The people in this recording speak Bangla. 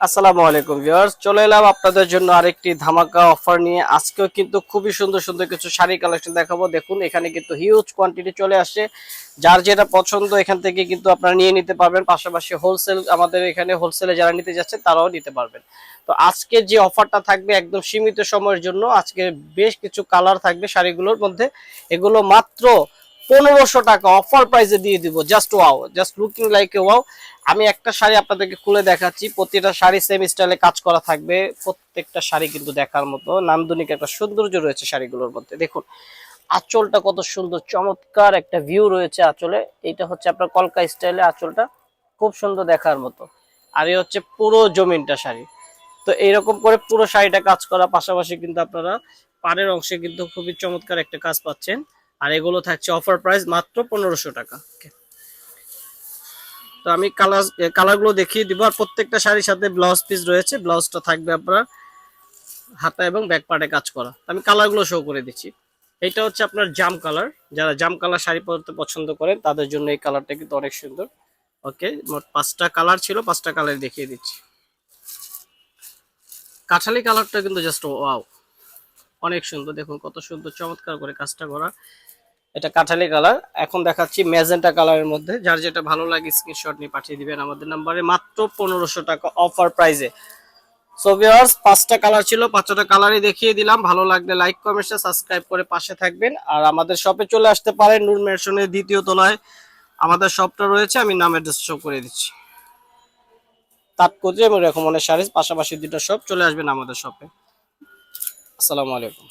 আসসালামু আলাইকুম ভিউয়ার্স, চলে এলাম আপনাদের জন্য আরেকটি ধামাকা অফার নিয়ে। আজকেও কিন্তু খুবই সুন্দর সুন্দর কিছু শাড়ি কালেকশন দেখাবো। দেখুন, এখানে কিন্তু হিউজ কোয়ান্টিটি চলে আসছে। যার যেটা পছন্দ, এখান থেকে কিন্তু আপনারা নিয়ে নিতে পারবেন। পাশাপাশি হোলসেল আমাদের এখানে হোলসেলে যারা নিতে যাচ্ছে তারাও নিতে পারবেন। তো আজকে যে অফারটা থাকবে একদম সীমিত সময়ের জন্য, আজকে বেশ কিছু কালার থাকবে শাড়িগুলোর মধ্যে। এগুলো মাত্র পনেরোশো টাকা অফার প্রাইসে দিয়ে দিব। Just wow just looking like a wow আমি একটা শাড়ি আপনাদেরকে খুলে দেখাচ্ছি। প্রতিটা শাড়ি সেম স্টাইলে কাজ করা থাকবে। প্রত্যেকটা শাড়ি কিন্তু দেখার মতো। নান্দনিক একটা সৌন্দর্য রয়েছে শাড়িগুলোর মধ্যে। দেখুন, আঁচলটা কত সুন্দর, চমৎকার একটা ভিউ রয়েছে আঁচলে। এইটা হচ্ছে আপনার কলকা স্টাইলে আঁচলটা। খুব সুন্দর দেখার মতো। আর এই হচ্ছে পুরো জমিনটা শাড়ি। তো এইরকম করে পুরো শাড়িটা কাজ করা পাশাপাশি কিন্তু আপনারা পাড়ের অংশে কিন্তু খুবই চমৎকার একটা কাজ পাচ্ছেন। আর এগুলো থাকছে অফার প্রাইস মাত্র পনেরোশো টাকা. তো আমি কালার কালারগুলো দেখিয়ে দিব। আর প্রত্যেকটা শাড়ির সাথে ব্লাউজ পিস রয়েছে। ব্লাউজটা থাকবে আপনার হাতা এবং ব্যাক পার্টে কাজ করা। আমি কালারগুলো শো করে দিচ্ছি। এটা হচ্ছে আপনার জাম কালার যারা জাম কালার শাড়ি পরতে পছন্দ করেন, তাদের জন্য এই কালারটা কিন্তু অনেক সুন্দর। ওকে মোট পাঁচটা কালার ছিল, পাঁচটা কালার দেখিয়ে দিচ্ছি। কাঠালি কালারটা কিন্তু জাস্ট ওয়াও অনেক সুন্দর, দেখুন কত সুন্দর চমৎকার করে কাজটা করা। এটা কাঠালি কালার। এখন দেখাচ্ছি ম্যাজেন্টা কালারের মধ্যে। যার যেটা ভালো লাগে স্ক্রিনশট নিয়ে পাঠিয়ে দিবেন আমাদের নাম্বারে। মাত্র পনেরোশো টাকা অফার প্রাইজে সো ভিউয়ার্স পাঁচটা কালার ছিল, পাঁচটা কালারই দেখিয়ে দিলাম। ভালো লাগলে লাইক কমেন্ট সাবস্ক্রাইব করে পাশে থাকবেন। আর আমাদের শপে চলে আসতে পারেন নূর মেশনের দ্বিতীয় তলায়। আমাদের শপটা রয়েছে, আমি নাম অ্যাড্রেস শো করে দিচ্ছি। তাৎপর্য এবং রেখমনের শাড়ির পাশাপাশি দুটো শপ চলে আসবেন আমাদের শপে আসসালামু আলাইকুম।